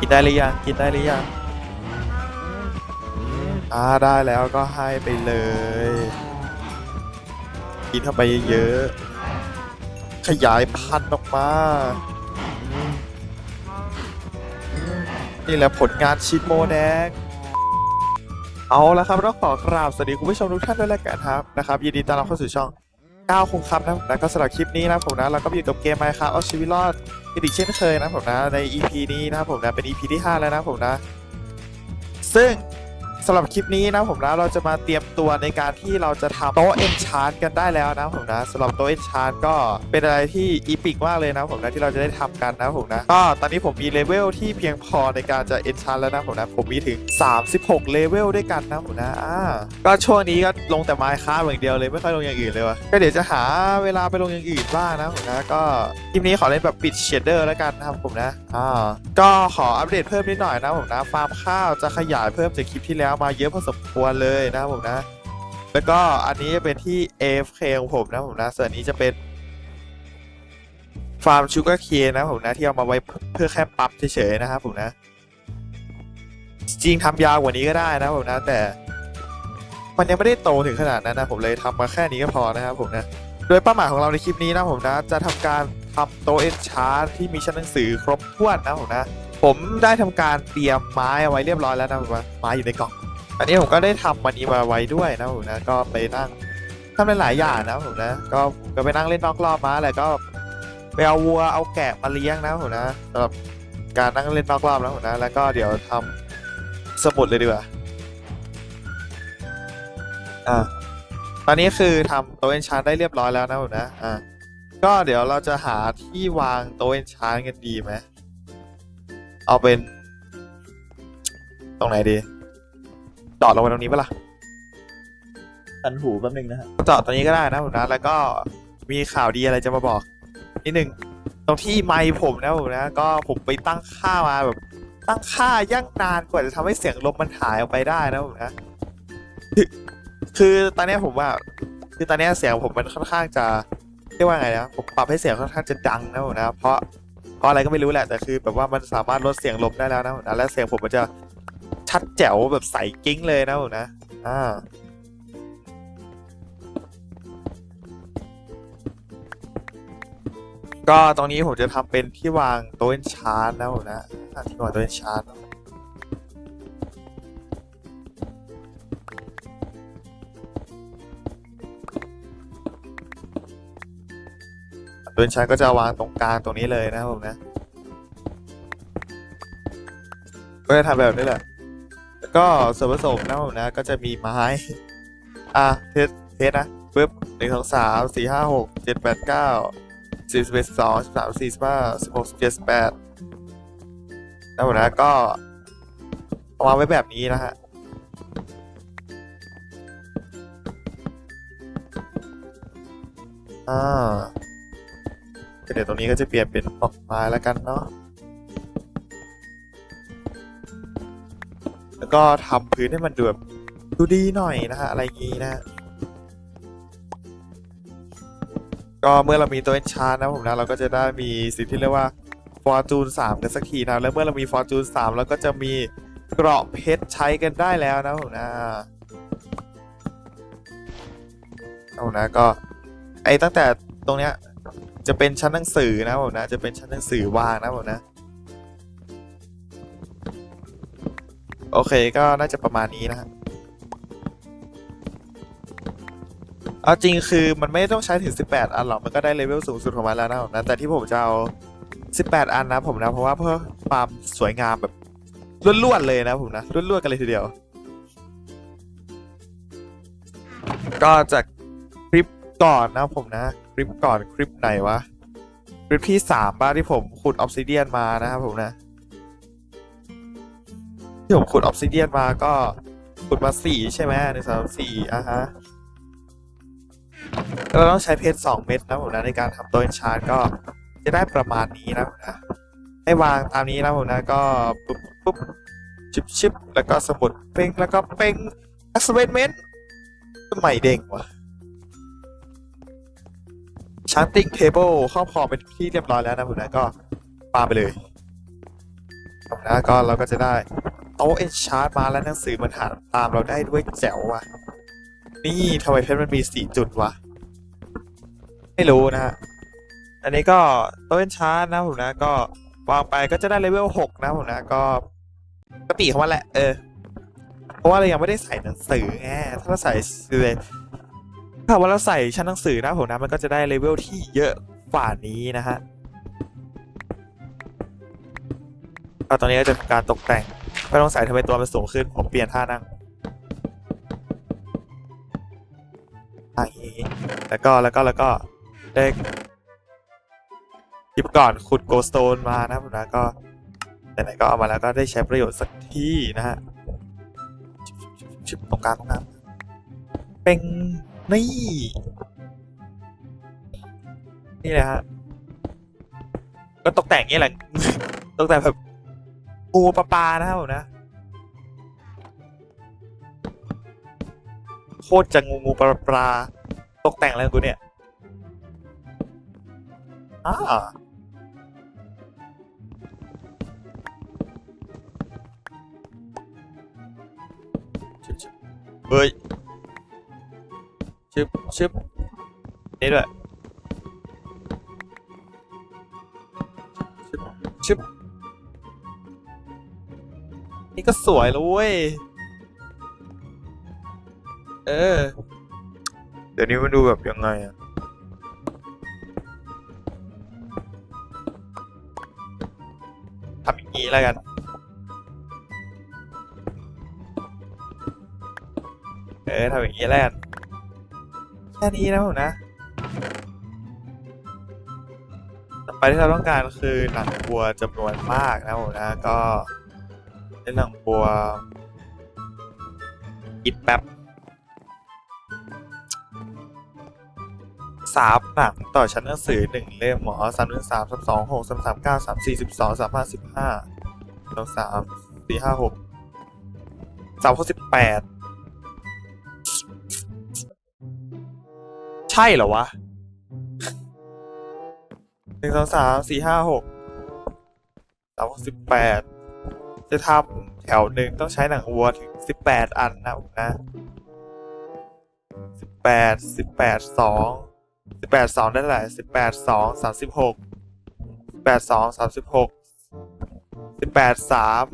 กินได้หรือยังกินได้หรือยังอ่าได้แล้วก็ให้ไปเลย กินเข้าไปเยอะๆ ขยายพันธุ์ออกมา นี่แหละผลงานชิดโมแดงเอาละครับต้องขอกราบสวัสดีคุณผู้ชมทุกท่านด้วยแล้วกันครับนะครับยินดีต้อนรับเข้าสู่ช่องก้าวคงครับนะผมนะก็สำหรับคลิปนี้นะผมนะเราก็อยู่กับเกมไมค์ครับเอาชีวิตรอด อีกเช่นเคยนะผมนะใน EP นี้นะผมนะเป็น EP ที่ 5 แล้วนะผมนะ ซึ่ง สำหรับคลิปนี้นะผมนะเราจะมาเตรียมตัวในการที่เราจะทำโต๊ะเอนชานกันได้แล้วนะผมนะสำหรับโต๊ะเอนชานก็เป็นอะไรที่อีพิกมากเลยนะผมนะที่เราจะได้ทำกันนะผมนะก็ตอนนี้ผมมีเลเวลที่เพียงพอในการจะเอนชานแล้วนะผมนะผมมีถึง 36 เลเวลด้วยกันนะผมนะอ่าก็ช่วงนี้ก็ลงแต่ไมค์ค้าอย่างเดียวเลยไม่ค่อยลงอย่างอื่นเลยวะก็เดี๋ยวจะหาเวลาไปลงอย่างอื่นบ้างนะผมนะก็คลิปนี้ขอเล่นแบบปิดเชดเดอร์แล้วกันนะครับผมนะอ่าก็ขออัปเดตเพิ่มนิดหน่อยนะผมนะฟาร์มข้าวจะขยายเพิ่มจากคลิปที่แล้วมาเยอะพอสมควรเลยนะผมนะ แล้วก็อันนี้จะเป็นที่ AFK ของผมนะผมนะ ส่วนนี้จะเป็นฟาร์มชูการ์เคนนะผมนะที่เอามาไว้เพื่อแค่ปั๊บเฉยๆนะครับผมนะ จริงทำยาวกว่านี้ก็ได้นะผมนะ แต่ มันยังไม่ได้โตถึงขนาดนั้นนะผมเลยทำมาแค่นี้ก็พอนะครับผมนะโดยเป้าหมายของเราในคลิปนี้นะผมนะ จะทำการทำโตเอนชาร์ที่มีชั้นหนังสือครบถ้วนนะผมนะ ผมได้ทำการเตรียมไม้เอาไว้เรียบร้อยแล้วนะผมว่าไม้อยู่ในกล่อง อันนี้ผมก็ได้ทำวันนี้มาไว้ด้วยนะผมนะก็ไปนั่งทำหลายอย่างนะผมนะ ก็ก็ไปนั่งเล่นนอกรอบมาแหละก็ไปเอาวัวเอาแกะมาเลี้ยงนะผมนะสำหรับการนั่งเล่นนอกรอบนะผมนะ แล้วก็เดี๋ยวทำสมุดเลยดีกว่าอ่าตอนนี้คือทำโต๊ะเอนชานได้เรียบร้อยแล้วนะผมนะอ่าก็เดี๋ยวเราจะหาที่วางโต๊ะเอนชานกันดีไหม เอาเป็น ตรงไหนดีจอดลงไปตรงนี้ปะล่ะตันหูแป๊บนึงนะฮะจอดตรงนี้ก็ได้นะผมนะ แล้วก็มีข่าวดีอะไรจะมาบอก นิดหนึ่งตรงที่ไมค์ผมนะผมนะ ก็ผมไปตั้งค่ามาแบบ ตั้งค่ายั่งนานกว่าจะทำให้เสียงลมมันหายออกไปได้นะผมนะ คือคือตอนเนี้ยผมว่า คือตอนเนี้ยเสียงผมมันค่อนข้างจะเรียกว่าไงนะผมปรับให้เสียงค่อนข้างจะดังนะผมนะ เพราะ เพราะอะไรก็ไม่รู้แหละแต่คือ แบบว่ามันสามารถลดเสียงลมได้แล้วนะและเสียงผมมันจะชัดแจ๋วแบบใสกิ้งเลยนะผมนะอ่าก็ตรงนี้ผมจะทำเป็นที่วางโต๊ะเอนชาร์ตนะผมนะที่วางโต๊ะเอนชาร์ต โต๊ะเอนชาร์ตก็จะวางตรงกลางตรงนี้เลยนะครับผมนะ ก็จะทำแบบนี้แหละ แล้วก็ส่วนผสมนะผมนะ ก็จะมีไม้ อะเทสเทสนะปึ๊บหนึ่งสองสามสี่ห้าหกเจ็ดแปดเก้าสี่สิบเอ็ดสองสิบสามสี่สิบห้าสิบหกสิบเจ็ดสิบแปดแล้วนะก็วางไว้แบบนี้นะฮะอ่า เดี๋ยวตรงนี้ก็จะเปลี่ยนเป็นดอกไม้แล้วกันเนาะแล้วก็ทำพื้นให้มันดูแบบดูดีหน่อยนะฮะอะไรอย่างงี้นะ ก็เมื่อเรามีตัวเอนชาร์นะผมนะเราก็จะได้มีสิ่งที่เรียกว่าฟอร์จูน3กันสักทีนะแล้วเมื่อเรามีฟอร์จูน3เราก็จะมีเกราะเพชรใช้กันได้แล้วนะผมนะเอานะก็ไอ้ตั้งแต่ตรงเนี้ย จะเป็นชั้นหนังสือนะผมนะ จะเป็นชั้นหนังสือวางนะผมนะ โอเคก็น่าจะประมาณนี้นะฮะเอาจริงคือมันไม่ต้องใช้ถึง 18 อันหรอกมันก็ได้เลเวลสูงสุดของมันแล้วนะผมนะแต่ที่ผมจะเอา 18 อันนะผมนะเพราะว่าเพื่อความสวยงามแบบล้วนๆเลยนะผมนะล้วนๆกันเลยทีเดียว ก็จากคลิปก่อนนะผมนะ ลิปก่อนคลิปไหนวะคลิปที่สามบ้าที่ผมขุดออฟซิเดียนมานะครับผมนะ ที่ผมขุดออฟซิเดียนมาก็ขุดมาสี่ใช่ไหมหนึ่งสามสี่อะฮะเราต้องใช้เพชร2เม็ดนะผมนะในการทำตัวเอนชาร์ก็จะได้ประมาณนี้นะผมนะให้วางตามนี้นะผมนะก็ปุ๊บปุ๊บชิบชิบแล้วก็สมุดเป้งแล้วก็เป้งอัสเวนเมนทำไมเด้งว่ะ ชาร์ติ้งเทเบิลครอบครองเป็นที่เรียบร้อยแล้วนะผมนะก็ปาไปเลยนะก็เราก็จะได้โต๊ะเอนชาร์ตมาและหนังสือมันหาตามเราได้ด้วยแจ๋วว่ะนี่ทำไมเพชรมันมีสี่จุดวะ ไม่รู้นะฮะอันนี้ก็โต๊ะเอนชาร์ตนะผมนะก็วางไปก็จะได้เลเวลหกนะผมนะก็ปกติของมันแหละเออเพราะว่าเรายังไม่ได้ใส่หนังสือไงถ้าเราใส่เลย ถ้าว่าเราใส่ชั้นหนังสือนะผมนะมันก็จะได้เลเวลที่เยอะกว่านี้นะฮะก็ตอนนี้ก็จะทำการตกแต่งไม่ต้องใส่ทำไมตัวมันสูงขึ้นผมเปลี่ยนท่านั่งอะฮีแล้วก็แล้วก็แล้วก็ได้คลิปก่อนขุดโกสโตนมานะผมนะก็ไหนๆก็เอามาแล้วก็ได้ใช้ประโยชน์สักที่นะฮะชิบตรงกลางตรงกลางเป็น นี่ นี่เลยฮะก็ตกแต่งอย่างนี้แหละ ตกแต่งแบบปูปลาปลานะครับผมนะโคตรจะงูงูปลาปลาตกแต่งอะไรกูเนี่ยอ่าชิบชิบเฮ้ย ชิบชิบนี่ด้วยชิบชิบนี่ก็สวยแล้วเว้ย เออ เดี๋ยวนี้มันดูแบบยังไงอะทำอย่างนี้แล้วกันเออทำอย่างนี้แล้วกัน แค่นี้นะผมนะ ต่อไปที่เราต้องการคือหนังวัวจำนวนมากนะผมนะ ก็เป็นหนังวัวกิดแป๊บสามหนังต่อชั้นหนังสือหนึ่งเล่มหมอสามหนึ่งสามสามสองหกสามสามเก้าสามสี่สิบสองสามห้าสิบห้าสองสามสี่ห้าหกสามหกสิบแปด ช่เหรอวะหนึ่งสองสามสี่ห้าหกสามหกสิบแปดจะทำแถวหนึ่งต้องใช้หนังวัวถึงสิบแปดอันนะผมนะสิบแปดสิบแปดสองสิบแปดสองได้เท่าไหร่สิบแปดสองสามสิบหกสิบแปดสองสามสิบหกสิบแปดสาม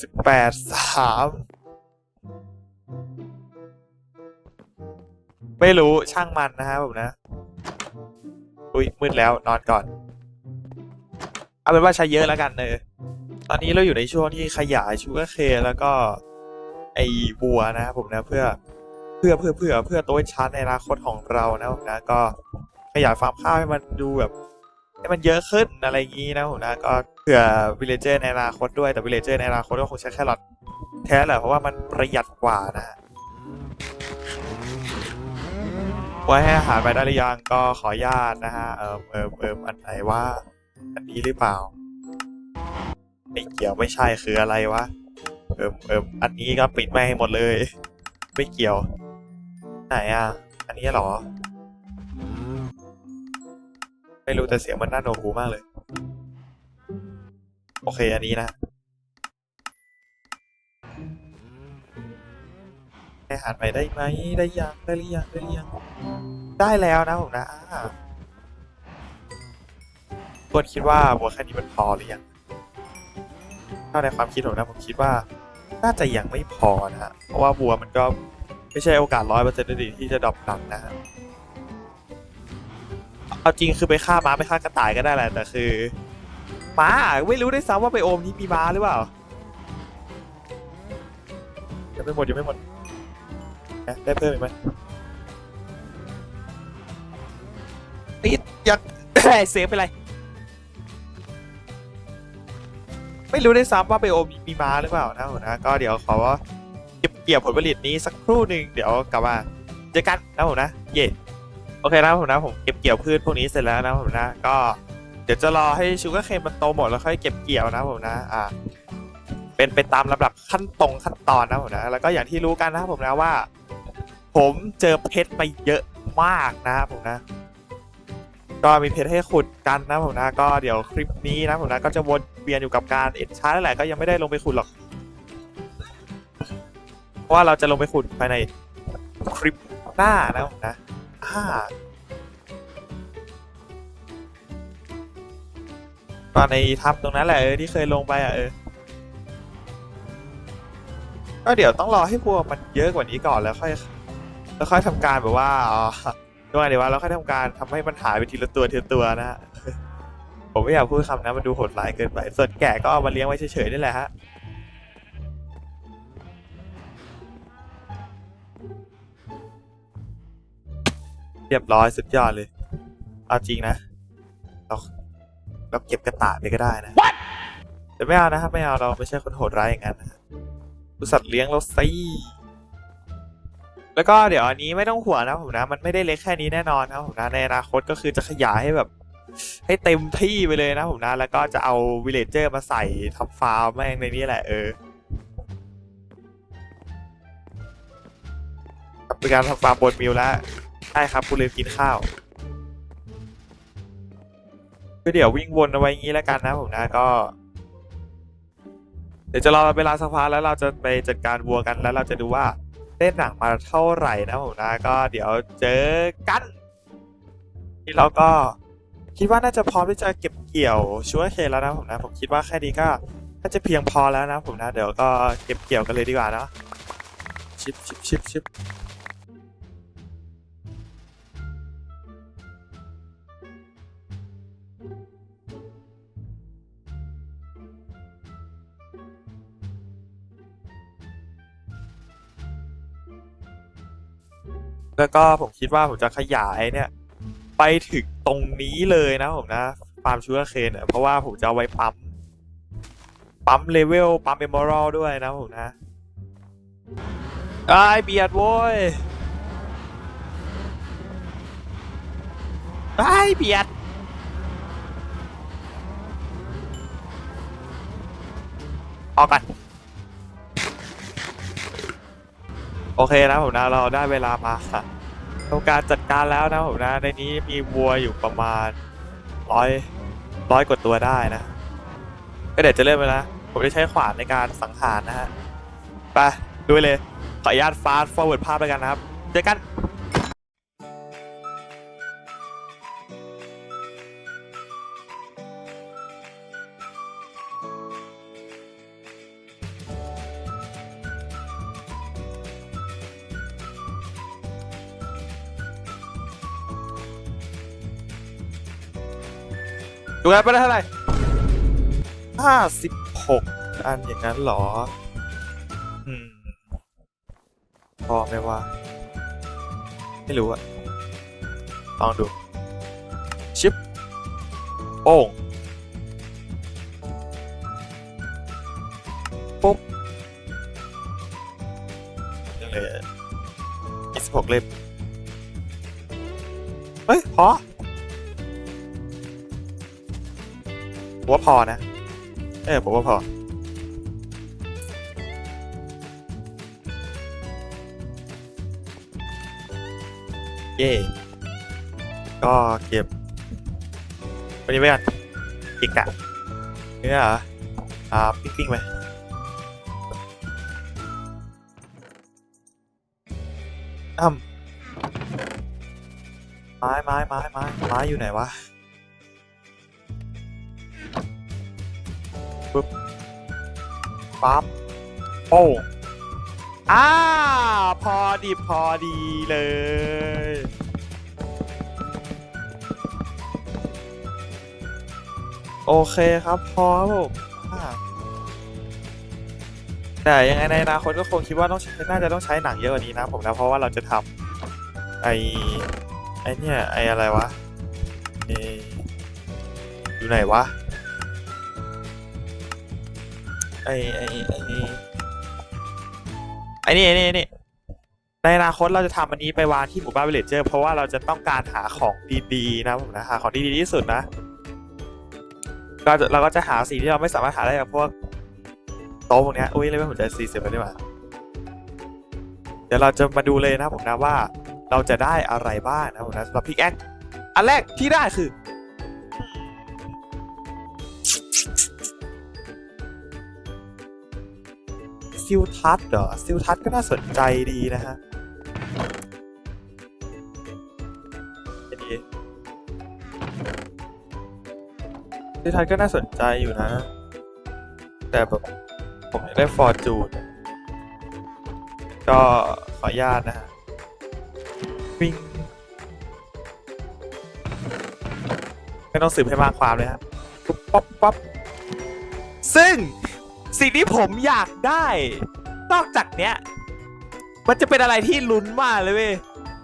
สิบแปดสาม ไม่รู้ช่างมันนะครับผมนะ อุ้ยมืดแล้วนอนก่อน เอาเป็นว่าใช้เยอะแล้วกันเนอตอนนี้เราอยู่ในช่วงที่ขยายชูการ์เคแล้วก็ ไอ้บัวนะครับผมนะเพื่อเพื่อเพื่อเพื่อเพื่อตัวชาร์จในอนาคตของเรานะผมนะก็ขยายฟาร์มข้าวให้มันดูแบบ ให้มันเยอะขึ้นอะไรอย่างนี้นะผมนะก็เผื่อวิลเลเจอร์ในอนาคตด้วยแต่วิลเลเจอร์ในอนาคตก็คงใช้แค่หลอดแท้แหละเพราะว่ามันประหยัดกว่านะฮะ ไว้ให้อาหารไปได้หรือยังก็ขออนุญาตนะฮะเอิมเอิมเอิมอันไหนว่า อันนี้หรือเปล่าไม่เกี่ยวไม่ใช่คืออะไรวะเอิมเอิมอันนี้ก็ปิดไม่ให้หมดเลย ไม่เกี่ยว ไหนอะ อันนี้เหรอ ไม่รู้แต่เสียงมันน่าโนหูมากเลย โอเคอันนี้นะ อาหารไปได้ไหมได้ยังได้หรือยังได้หรือยังได้แล้วนะผมนะอ่าควรคิดว่าบัวแค่นี้มันพอหรือยังถ้าในความคิดผมนะผมคิดว่า น่าจะยังไม่พอนะฮะเพราะว่าบัวมันก็ไม่ใช่โอกาสร้อยเปอร์เซ็นต์ดีที่จะดรอปหนักนะฮะเอาจริงคือไปฆ่าม้าไปฆ่ากระต่ายก็ได้แหละแต่คือม้าไม่รู้ได้วยซ้ำว่าไปโอมนี้มีม้าหรือเปล่ายังไม่หมดยังไม่หมด นะได้เพิ่มอีกไหมติดยากเซฟไปเลยไม่รู้ได้ซ้ำว่าไปโอมีมีม้าหรือเปล่านะผมนะ ก็เดี๋ยวขอว่าเก็บเกี่ยวผลผลิตนี้สักครู่หนึ่งเดี๋ยวกลับมาเจอกันนะผมนะ เย่โอเคนะผมนะผมเก็บเกี่ยวพืชพวกนี้เสร็จแล้วนะผมนะ ก็เดี๋ยวจะรอให้ชูการ์เคนมันโตหมดแล้วค่อยเก็บเกี่ยวนะผมนะอ่าเป็นไปตามลำดับขั้นตรงขั้นตอนนะผมนะแล้วก็อย่างที่รู้กันนะผมนะว่า ผมเจอเพชรไปเยอะมากนะครับผมนะ ก็มีเพชรให้ขุดกันนะผมนะก็เดี๋ยวคลิปนี้นะผมนะก็จะวนเวียนอยู่กับการเอ็นชาร์นั่นแหละก็ยังไม่ได้ลงไปขุดหรอกเพราะว่าเราจะลงไปขุดภายในคลิปหน้านะผมนะอ่าตอนในทับตรงนั้นแหละเออที่เคยลงไปอะเออก็เดี๋ยวต้องรอให้พวกมันเยอะกว่านี้ก่อนแล้วค่อย แล้วค่อยทำการแบบว่าอ๋อด้วยเดี๋ยวว่าเราค่อยทำการทำให้มันหายไปทีละตัวทีละตัวนะฮะผมไม่อยากพูดคำนั้นมันดูโหดร้ายเกินไป ส่วนแกะก็เอามาเลี้ยงไว้เฉยๆนี่แหละฮะเรียบร้อยสุดยอดเลย เอาจริงนะ เราเราเก็บกระต่ายไปก็ได้นะแต่ไม่เอานะครับไม่เอาเราไม่ใช่คนโหดร้ายอย่างนั้นนะดูสัตว์เลี้ยงเราสิ แล้วก็เดี๋ยวอันนี้ไม่ต้องห่วงนะผมนะ มันไม่ได้เล็กแค่นี้แน่นอนนะผมนะในอนาคตก็คือจะขยายให้แบบ ให้เต็มที่ไปเลยนะผมนะ แล้วก็จะเอาวิลเลจเจอร์มาใส่ทำฟาร์มแม่งในนี้แหละเออเป็นการทำฟาร์มบนมิวแล้วใช่ครับกูลืมกินข้าวก็เดี๋ยววิ่งวนเอาไว้งี้แล้วกันนะผมนะก็ เดี๋ยวจะรอเวลาสักพักแล้วเราจะไปจัดการวัวกันแล้วเราจะดูว่า เล่นหนังมาเท่าไหร่นะผมนะก็เดี๋ยวเจอกันที่เราก็คิดว่าน่าจะพร้อมที่จะเก็บเกี่ยวช่วยเคแล้วนะผมนะ ผมคิดว่าแค่นี้ก็น่าจะเพียงพอแล้วนะผมนะ เดี๋ยวก็เก็บเกี่ยวกันเลยดีกว่าเนาะชิปชิปชิปชิป แล้วก็ผมคิดว่าผมจะขยายเนี่ยไปถึงตรงนี้เลยนะผมนะฟาร์มชูเกอร์เคนเนี่ยเพราะว่าผมจะเอาไว้ปั๊มปั๊มเลเวลปั๊มเอมเมอรัลด้วยนะผมนะไอเบียดโว้ยไอเบียดออกกัน โอเคนะผมนะเราได้เวลามาค่ะทำการจัดการแล้วนะผมนะ ในนี้มีวัวอยู่ประมาณร้อยร้อยกว่าตัวได้นะ ก็เดี๋ยวจะเริ่มไปแล้วผมจะใช้ขวานในการสังหารนะฮะ ไปดูเลย ขออนุญาตฟาสต์ฟอร์เวิร์ดภาพไปกันนะครับ เจอกัน ดูกันไปได้เท่าไหร่ห้าสิบหกอันอย่างนั้นเหรอ อืม พอไหมว่าไม่รู้อะลองดู ชิป โป้งปุ๊บยังเลยยี่สิบหกเล่มเฮ้ย พอ ผมว่าพอนะ เออผมว่าพอ เย่ก็เก็บวันนี้ไปกันกิกะเนื้อเหรออ่าปิ้งปิ้งๆไปอ้ำไม้ไม้ไม้ไม้ไม้อยู่ไหนวะ ปุ๊บปั๊บโอ้อ่าพอดีพอดีเลย โอเคครับพอครับผมอ่าแต่ยังไงในอนาคตก็คงคิดว่าต้องใช้น่าจะต้องใช้หนังเยอะกว่านี้นะผมนะเพราะว่าเราจะทำไอไอเนี่ยไออะไรวะเออยู่ไหนวะ ไอไอไอไอนี่ไอนี่ไอ้นี่ในอนาคตเราจะทำอันนี้ไปวางที่หมู่บ้านวิลเลจเจอร์เพราะว่าเราจะต้องการหาของดีๆนะผมนะหาของที่ดีที่สุดนะก็จะเราก็จะหาสิ่งที่เราไม่สามารถหาได้จากพวกโต๊ะพวกนี้อุ้ยเลยไม่ผมจะซีเสียไปได้มาเดี๋ยวเราจะมาดูเลยนะผมนะว่า เราจะได้อะไรบ้างนะผมนะสำหรับพิกแอคอันแรกที่ได้คือ ซิลทัศน์เหรอซิลทัศน์ก็น่าสนใจดีนะฮะดีซิลทัศน์ก็น่าสนใจอยู่นะ แต่แบบผมอยากได้ฟอร์จูนก็ขออนุญาตนะฮะวิ่งไม่ต้องสืบให้มากความเลยฮะปุ๊บป๊อปป๊อปซึ่ง สิ่งที่ผมอยากได้ นอกจากเนี้ย มันจะเป็นอะไรที่ลุ้นมากเลยเว้ย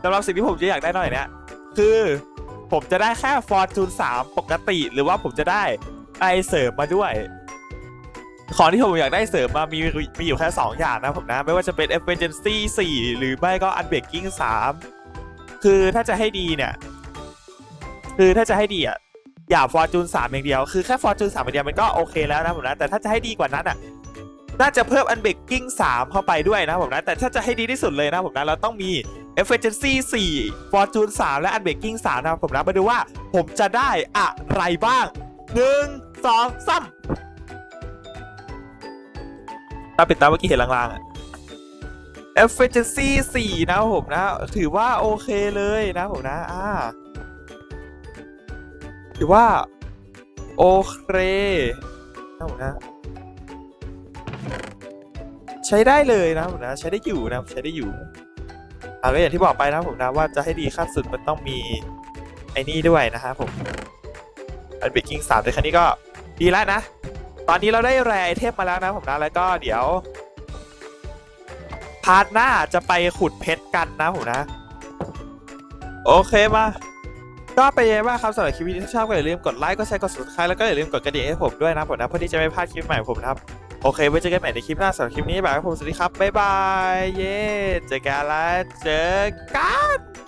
สำหรับสิ่งที่ผมจะอยากได้หน่อยเนี้ยคือผมจะได้แค่ Fortune 3ปกติ หรือว่าผมจะได้ไอเสริมมาด้วย ของที่ผมอยากได้เสริมมามีมีอยู่แค่ 2 อย่างนะผมนะ ไม่ว่าจะเป็น Efficiency 4 หรือไม่ก็ Unbreaking 3 คือถ้าจะให้ดีเนี่ย คือถ้าจะให้ดีอะ อย่า Fortune 3อย่างเดียว คือแค่ Fortune 3อย่างเดียวมันก็โอเคแล้วนะผมนะ แต่ถ้าจะให้ดีกว่านั้นอะ น่าจะเพิ่ม Unbreaking 3เข้าไปด้วยนะผมนะ แต่ถ้าจะให้ดีที่สุดเลยนะผมนะ เราต้องมี Efficiency 4 Fortune 3 และ Unbreaking 3 นะผมนะมาดูว่าผมจะได้อะไรบ้าง 1 2 3ตาปิดตาเมื่อกี้เห็นลางๆอะ efficiency 4 นะครับผมนะ ถือว่าโอเคเลยนะผมนะ อ่า ถือว่า โอเคนะผมนะ ใช้ได้เลยนะผมนะ ใช้ได้อยู่นะใช้ได้อยู่อ่าแล้วอย่างที่บอกไปนะผมนะว่าจะให้ดีขั้นสุดมันต้องมีไอ้นี่ด้วยนะครับผมอันเบกกิ้งสามในครั้งนี้ก็ดีแล้วนะ ตอนนี้เราได้แรไอเทมมาแล้วนะผมนะแล้วก็เดี๋ยว พาร์ทหน้าจะไปขุดเพชรกันนะผมนะ โอเคมา ก็เป็นยังไงบ้างครับสำหรับคลิปนี้ถ้าชอบก็อย่าลืมกดไลค์กดแชร์กด subscribe แล้วก็อย่าลืมกดกระดิ่งให้ผมด้วยนะผมนะเพื่อที่จะไม่พลาดคลิปใหม่ของผมนะครับโอเคไว้เจอกันใหม่ในคลิปหน้าสำหรับคลิปนี้บายครับผมสวัสดีครับบ๊ายบายเย้เจอกันแล้วเจอกัน